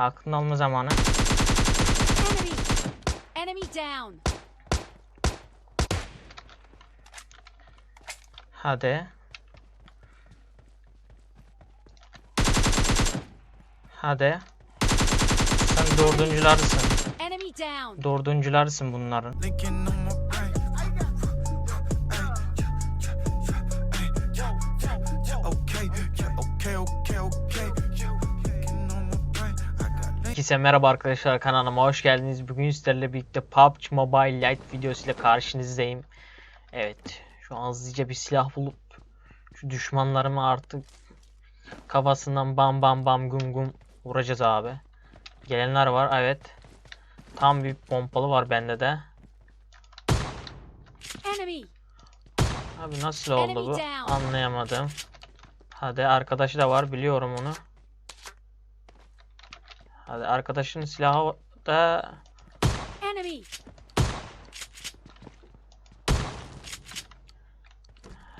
Aklını alma zamanı. Enemy! Enemy down! Hadi. Hadi. Sen down! Dördüncülersin bunların. Herkese merhaba arkadaşlar kanalıma hoş geldiniz. Bugün sizlerle birlikte PUBG Mobile Lite videosuyla karşınızdayım. Evet, şu an hızlıca bir silah bulup şu düşmanlarımı artık kafasından bam bam bam gum gum vuracağız abi. Gelenler var, evet. Tam bir pompalı var bende de. Abi nasıl oldu bu? Anlayamadım. Hadi arkadaşı da var biliyorum onu. Hadi arkadaşın silahı da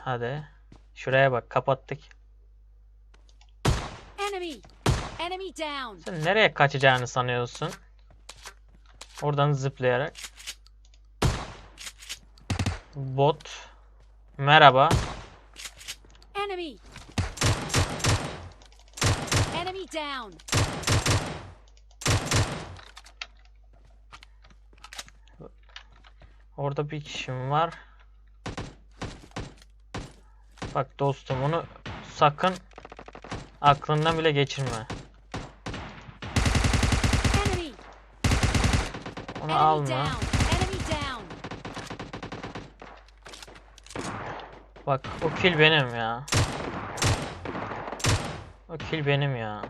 hadi. Şuraya bak kapattık. Sen nereye kaçacağını sanıyorsun? Oradan zıplayarak. Bot. Merhaba. Enemy! Enemy down! Orada bir kişim var. Bak dostum onu sakın aklından bile geçirme. Onu alma. Bak o kill benim ya. O kill benim ya.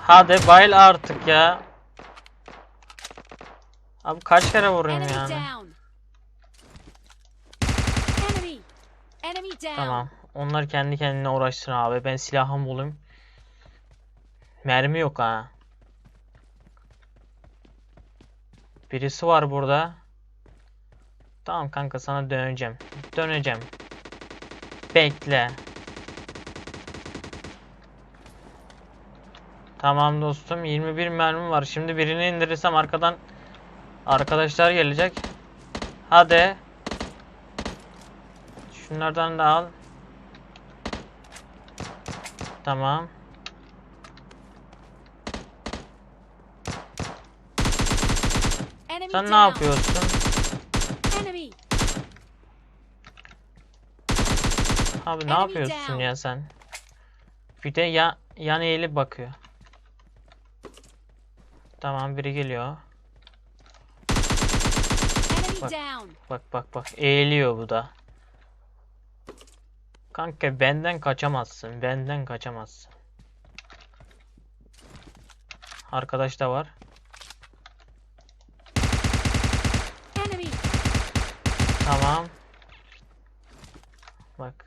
Hadi bayıl artık ya. Abi kaç kere vurayım yani? Tamam. Onlar kendi kendine uğraşsın abi. Ben silahımı bulayım. Mermi yok ha. Birisi var burada. Tamam kanka sana döneceğim. Döneceğim. Bekle. Tamam dostum 21 mermim var. Şimdi birini indirirsem arkadan arkadaşlar gelecek. Hadi. Şunlardan da al. Tamam. Sen ne yapıyorsun? Abi ne yapıyorsun ya sen? Bir de ya yan eğilip bakıyor. Tamam biri geliyor. Bak. Bak bak bak eğiliyor bu da. Kanka benden kaçamazsın. Benden kaçamazsın. Arkadaş da var. Tamam. Bak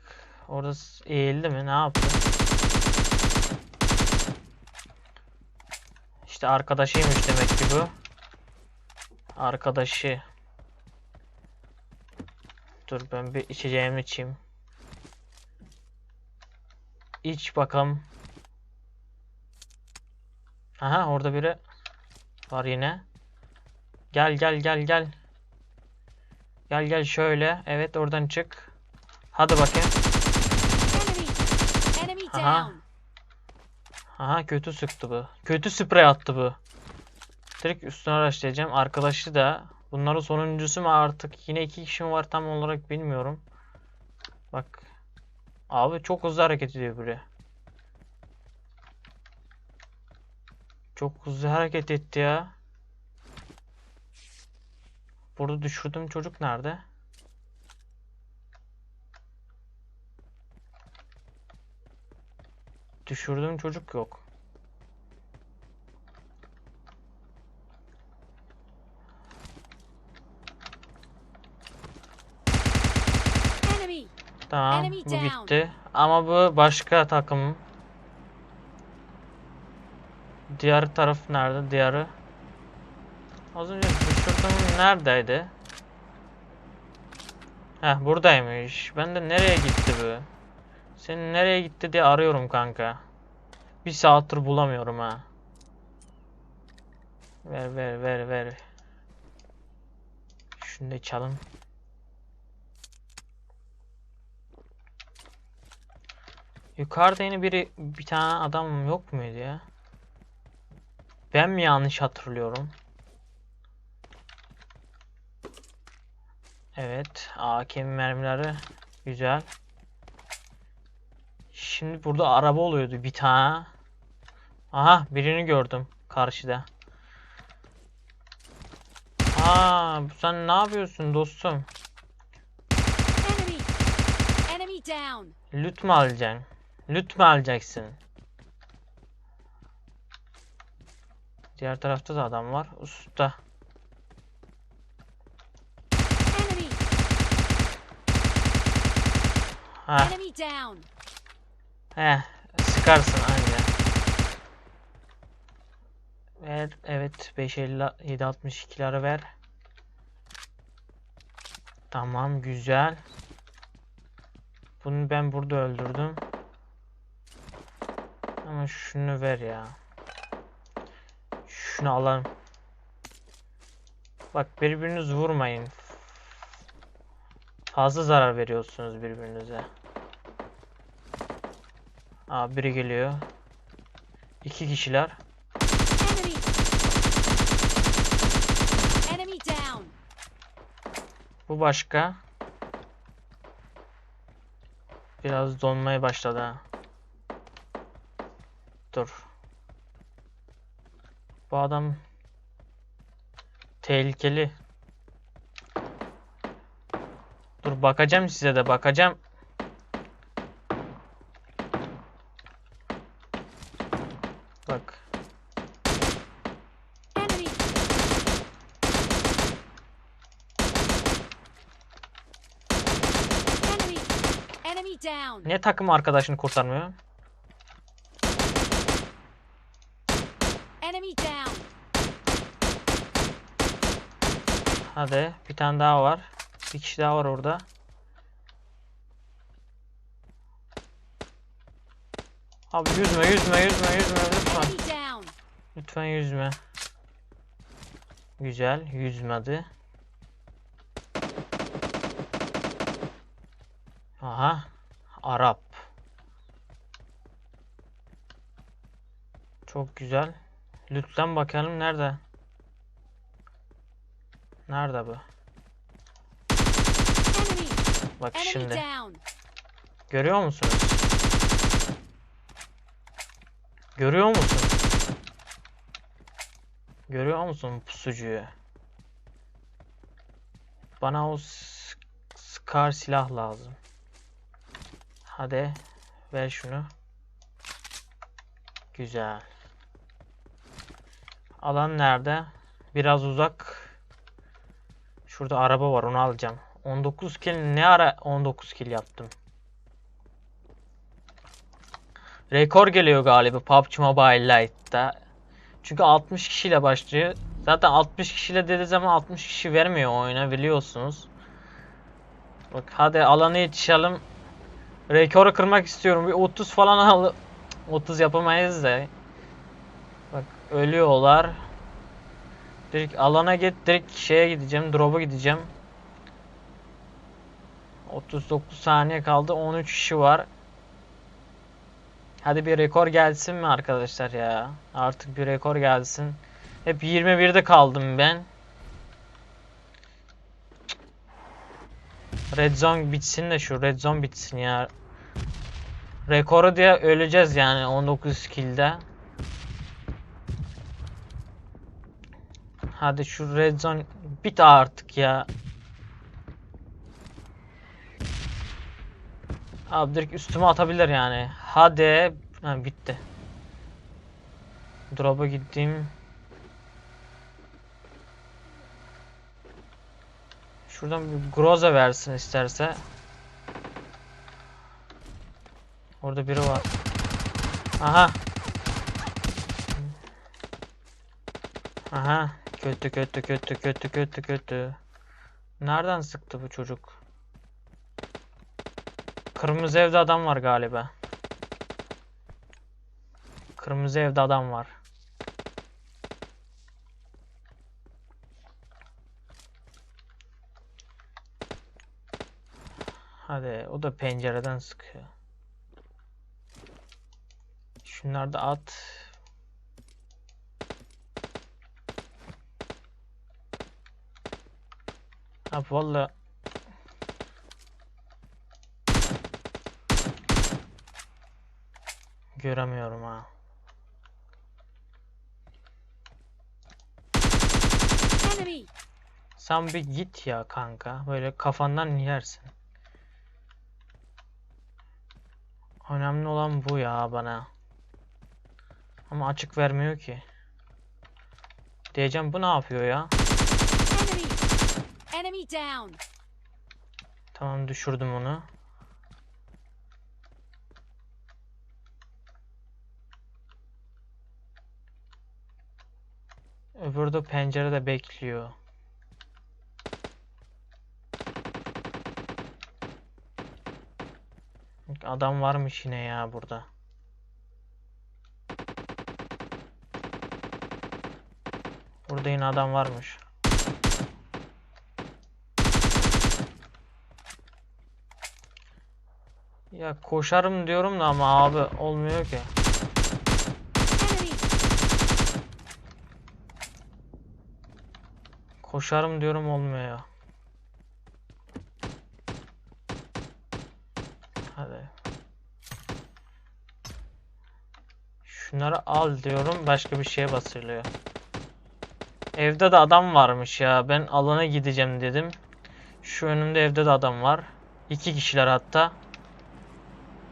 orada eğildi mi? Ne yaptı? İşte arkadaşıymış demek ki bu. Arkadaşı. Dur ben bir içeceğimi içeyim. İç bakalım. Aha orada biri var yine. Gel gel gel gel. Gel gel şöyle. Evet oradan çık. Hadi bakayım. Aha. Aha kötü sıktı bu. Kötü sprey attı bu. Direkt üstüne araştıracağım. Arkadaşı da. Bunların sonuncusu mu artık? Yine iki kişi mi var tam olarak bilmiyorum. Bak. Abi çok hızlı hareket ediyor buraya. Çok hızlı hareket etti ya. Burada düşürdüğüm çocuk nerede? Düşürdüğüm çocuk yok. Enemy! Tamam, bu gitti. Ama bu başka takım. Diğer taraf nerede? Diğeri. Az önce düşürdüğüm neredeydi? Heh buradaymış. Ben de nereye gitti bu? Senin nereye gitti diye arıyorum kanka. Bir saattir bulamıyorum ha. Ver ver ver ver. Şunu da çalın. Yukarıda yine biri bir tane adam yok muydu ya? Ben mi yanlış hatırlıyorum? Evet, AK mermileri güzel. Şimdi burada araba oluyordu bir tane. Aha, birini gördüm karşıda. Aa, sen ne yapıyorsun dostum? Enemy. Enemy down. Lüt mü alacaksın? Lüt mü alacaksın? Diğer tarafta da adam var. Usta. Ha, he, sıkarsın anca. Ver, evet 550 762'ları ver. Tamam, güzel. Bunu ben burada öldürdüm. Ama şunu ver ya. Şunu alalım. Bak birbiriniz vurmayın. Fazla zarar veriyorsunuz birbirinize. Aa biri geliyor. İki kişiler. Enemy. Enemy down. Bu başka. Biraz donmaya başladı ha. Dur. Bu adam tehlikeli. Dur bakacağım size de bakacağım. Bak. Enemy. Enemy. Enemy down. Niye takım arkadaşını kurtarmıyor? Enemy down. Hadi bir tane daha var. Bir kişi daha var orada. Abi yüzme yüzme yüzme yüzme lütfen. Lütfen yüzme. Güzel yüzmedi. Aha. Arap. Çok güzel. Lütfen bakalım nerede? Nerede bu? Bak şimdi. Görüyor musunuz? Görüyor musun? Görüyor musun pusucuyu? Bana o s- Scar silah lazım. Hadi ver şunu. Güzel. Alan nerede? Biraz uzak. Şurada araba var onu alacağım. 19 kill ne ara 19 kill yaptım? Rekor geliyor galiba PUBG Mobile Lite'da. Çünkü 60 kişiyle başlıyor. Zaten 60 kişiyle dediği zaman 60 kişi vermiyor oyuna biliyorsunuz. Bak hadi alana yetişelim. Rekoru kırmak istiyorum. Bir 30 falan al. 30 yapamayız da. Ölüyorlar. Direkt alana git. Direkt şeye gideceğim. Drop'a gideceğim. 39 saniye kaldı. 13 kişi var. Hadi bir rekor gelsin mi arkadaşlar ya? Artık bir rekor gelsin. Hep 21'de kaldım ben. Red Zone bitsin de şu Red Zone bitsin ya. Rekoru diye öleceğiz yani 19 kill'de. Hadi şu Red Zone bit artık ya. Abi direkt üstüme atabilir yani. Hadi. Ha, bitti. Drop'a gittim. Şuradan bir Groza versin isterse. Orada biri var. Aha. Aha. Kötü kötü kötü kötü kötü kötü. Nereden sıktı bu çocuk? Kırmızı evde adam var galiba. Kırmızı evde adam var. Hadi o da pencereden sıkıyor. Şunları da at. Abi valla göremiyorum ha. Sen bir git ya kanka. Böyle kafandan yersin. Önemli olan bu ya bana. Ama açık vermiyor ki. Diyeceğim bu ne yapıyor ya? Down! Tamam düşürdüm onu. Öbürü de pencerede bekliyor. Adam varmış yine ya burada. Burada yine adam varmış. Ya koşarım diyorum da ama abi olmuyor ki. Koşarım diyorum olmuyor. Hadi. Şunları al diyorum başka bir şeye basılıyor. Evde de adam varmış ya. Ben alana gideceğim dedim. Şu önümde evde de adam var. İki kişiler hatta.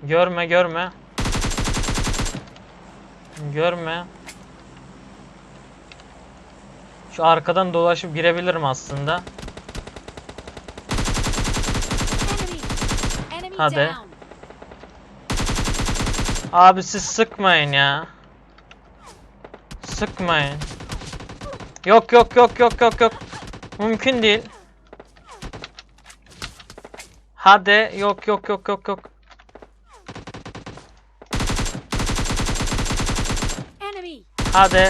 Görme görme. Görme. Şu arkadan dolaşıp girebilirim aslında. Hadi. Abi siz sıkmayın ya. Sıkmayın. Yok yok yok yok yok yok. Mümkün değil. Hadi yok yok yok yok yok. Enemy! Hadi.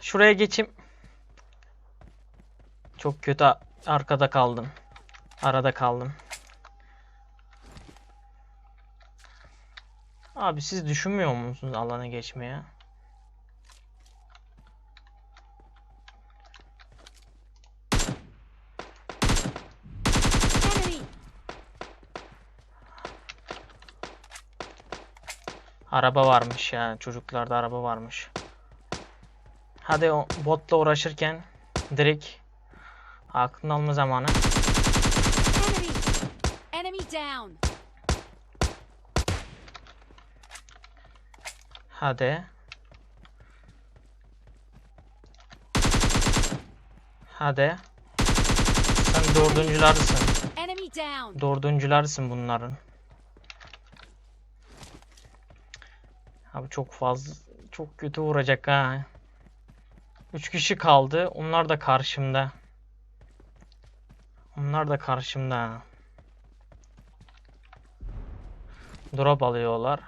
Şuraya geçeyim. Çok kötü arkada kaldım. Arada kaldım. Abi siz düşünmüyor musunuz alana geçmeye? Enemy! Araba varmış ya. Çocuklarda araba varmış. Hadi o botla uğraşırken direkt aklını alma zamanı. Enemy! Down! Hadi. Hadi. Sen down! Dördüncülersin bunların. Abi çok fazla çok kötü vuracak ha. Üç kişi kaldı. Onlar da karşımda. Onlar da karşımda. Drop alıyorlar.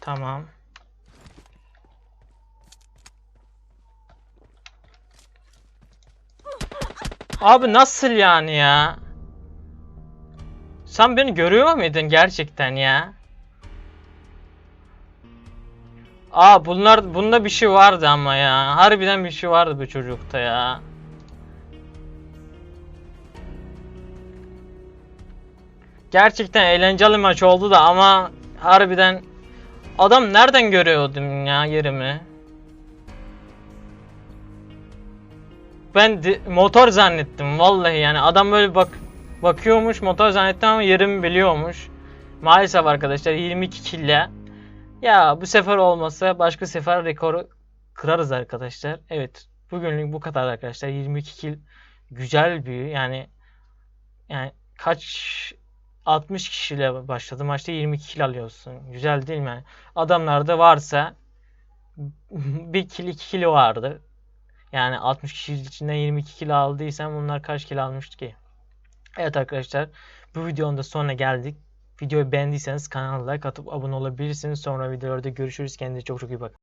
Tamam. Abi nasıl yani ya? Sen beni görüyor muydun gerçekten ya? Aa bunlar bunda bir şey vardı ama ya. Harbiden bir şey vardı bu çocukta ya. Gerçekten eğlenceli maç oldu da ama harbiden adam nereden görüyordum ya yerimi? Ben motor zannettim vallahi yani adam böyle bak bakıyormuş motor zannettim ama yerimi biliyormuş. Maalesef arkadaşlar 22 kille. Ya bu sefer olmasa başka sefer rekoru kırarız arkadaşlar. Evet bugünlük bu kadar arkadaşlar. 22 kill güzel bir yani yani kaç 60 kişiyle başladı maçta 22 kill alıyorsun. Güzel değil mi? Adamlarda varsa bir kill 2 kill vardı. Yani 60 kişi içinden 22 kilo aldıysam bunlar kaç kilo almıştı ki? Evet arkadaşlar bu videonun da sonuna geldik. Videoyu beğendiyseniz kanala like atıp abone olabilirsiniz. Sonra videolarda görüşürüz. Kendinize çok çok iyi bakın.